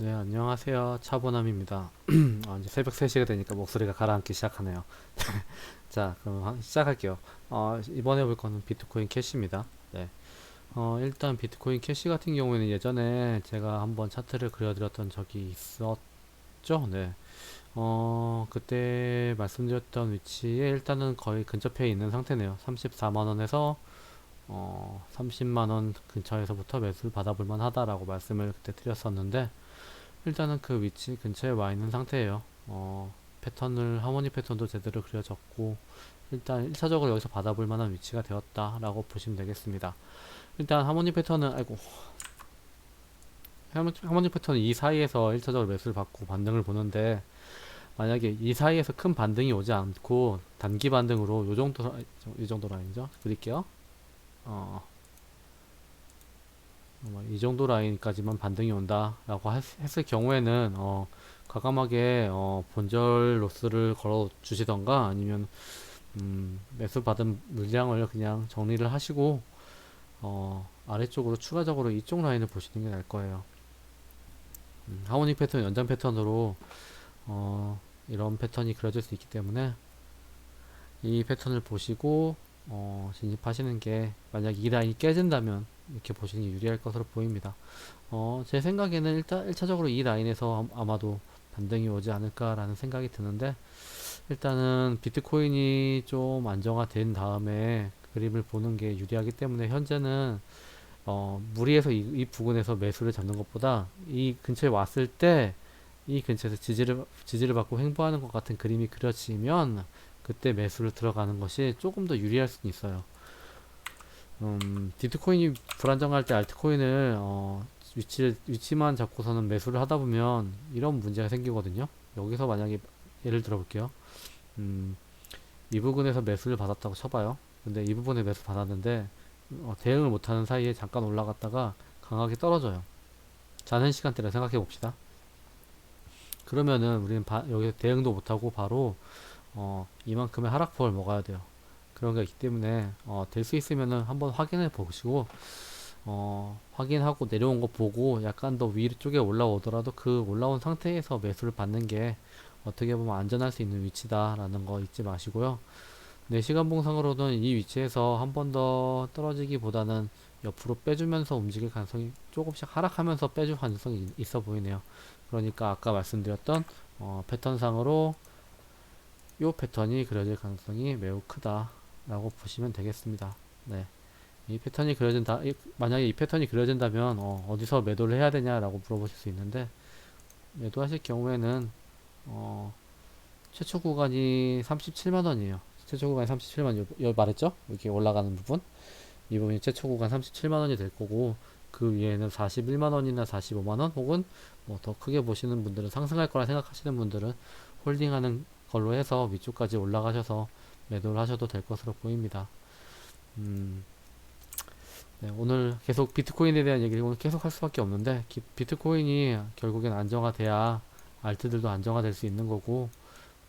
네, 안녕하세요. 차보남입니다. 아, 이제 새벽 3시가 되니까 목소리가 가라앉기 시작하네요. 자, 그럼 하- 시작할게요. 어, 이번에 볼 거는 비트코인 캐시입니다. 네. 어, 일단 비트코인 캐시 같은 경우에는 예전에 제가 한번 차트를 그려드렸던 적이 있었죠. 네. 어, 그때 말씀드렸던 위치에 일단은 거의 근접해 있는 상태네요. 34만원에서 어, 30만원 근처에서부터 매수를 받아볼 만 하다라고 말씀을 그때 드렸었는데, 일단은 그 위치 근처에 와 있는 상태예요. 어, 패턴을 하모니 패턴도 제대로 그려졌고 일단 1차적으로 여기서 받아볼 만한 위치가 되었다 라고 보시면 되겠습니다. 일단 하모니 패턴은 아이고 하모- 하모니 패턴은 이 사이에서 1차적으로 매수를 받고 반등을 보는데 만약에 이 사이에서 큰 반등이 오지 않고 단기 반등으로 요 정도 라- 이 정도 라인이죠. 그릴게요. 어, 어, 이 정도 라인까지만 반등이 온다라고 했, 했을 경우에는 어, 과감하게 어, 본절 로스를 걸어 주시던가 아니면 음, 매수 받은 물량을 그냥 정리를 하시고 어, 아래쪽으로 추가적으로 이쪽 라인을 보시는 게 나을 거예요. 음, 하모닉 패턴 연장 패턴으로 어, 이런 패턴이 그려질 수 있기 때문에 이 패턴을 보시고 어, 진입하시는 게 만약 이 라인이 깨진다면 이렇게 보시는 게 유리할 것으로 보입니다. 어, 제 생각에는 일단 1차적으로 이 라인에서 아- 아마도 반등이 오지 않을까라는 생각이 드는데 일단은 비트코인이 좀 안정화된 다음에 그림을 보는 게 유리하기 때문에 현재는 어, 무리해서 이, 이 부근에서 매수를 잡는 것보다 이 근처에 왔을 때 이 근처에서 지지를 지지를 받고 횡보하는 것 같은 그림이 그려지면 그때 매수를 들어가는 것이 조금 더 유리할 수는 있어요. 음, 비트코인이 불안정할 때 알트코인을 어, 위치 위치만 잡고서는 매수를 하다 보면 이런 문제가 생기거든요. 여기서 만약에 예를 들어 볼게요. 음, 이 부분에서 매수를 받았다고 쳐봐요. 근데 이 부분에 매수 받았는데 어, 대응을 못하는 사이에 잠깐 올라갔다가 강하게 떨어져요. 자는 시간대를 생각해 봅시다. 그러면은 우리는 바, 여기서 대응도 못하고 바로 어, 이만큼의 하락폭을 먹어야 돼요. 그런 게 있기 때문에 어, 될 수 있으면은 한번 확인해 보시고 어, 확인하고 내려온 거 보고 약간 더 위쪽에 올라오더라도 그 올라온 상태에서 매수를 받는 게 어떻게 보면 안전할 수 있는 위치다라는 거 잊지 마시고요. 4시간 봉상으로는 이 위치에서 한 번 더 떨어지기보다는 옆으로 빼주면서 움직일 가능성이 조금씩 하락하면서 빼줄 가능성이 있- 있어 보이네요. 그러니까 아까 말씀드렸던 어, 패턴상으로 요 패턴이 그려질 가능성이 매우 크다라고 보시면 되겠습니다. 네. 이 패턴이 그려진다, 이- 만약에 이 패턴이 그려진다면 어, 디서 매도를 해야 되냐라고 물어보실 수 있는데 매도하실 경우에는 어, 최초 구간이 37만 원이에요. 최초 구간이 37만 원, 여 말했죠? 이렇게 올라가는 부분. 이 부분이 최초 구간 37만 원이 될 거고 그 위에는 41만 원이나 45만 원 혹은 뭐 더 크게 보시는 분들은 상승할 거라 생각하시는 분들은 홀딩하는 걸로 해서 위쪽까지 올라가셔서 매도를 하셔도 될 것으로 보입니다. 음, 네, 오늘 계속 비트코인에 대한 얘기를 계속 할 수밖에 없는데 기- 비트코인이 결국엔 안정화돼야 알트들도 안정화될 수 있는 거고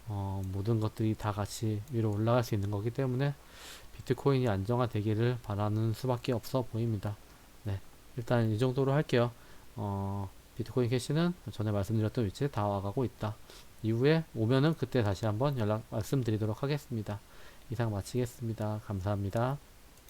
어, 모든 것들이 다 같이 위로 올라갈 수 있는 거기 때문에 비트코인이 안정화되기를 바라는 수밖에 없어 보입니다. 네, 일단 이 정도로 할게요. 어, 비트코인 캐시는 전에 말씀드렸던 위치에 다 와가고 있다. 이후에 오면은 그때 다시 한번 연락 말씀드리도록 하겠습니다. 이상 마치겠습니다. 감사합니다.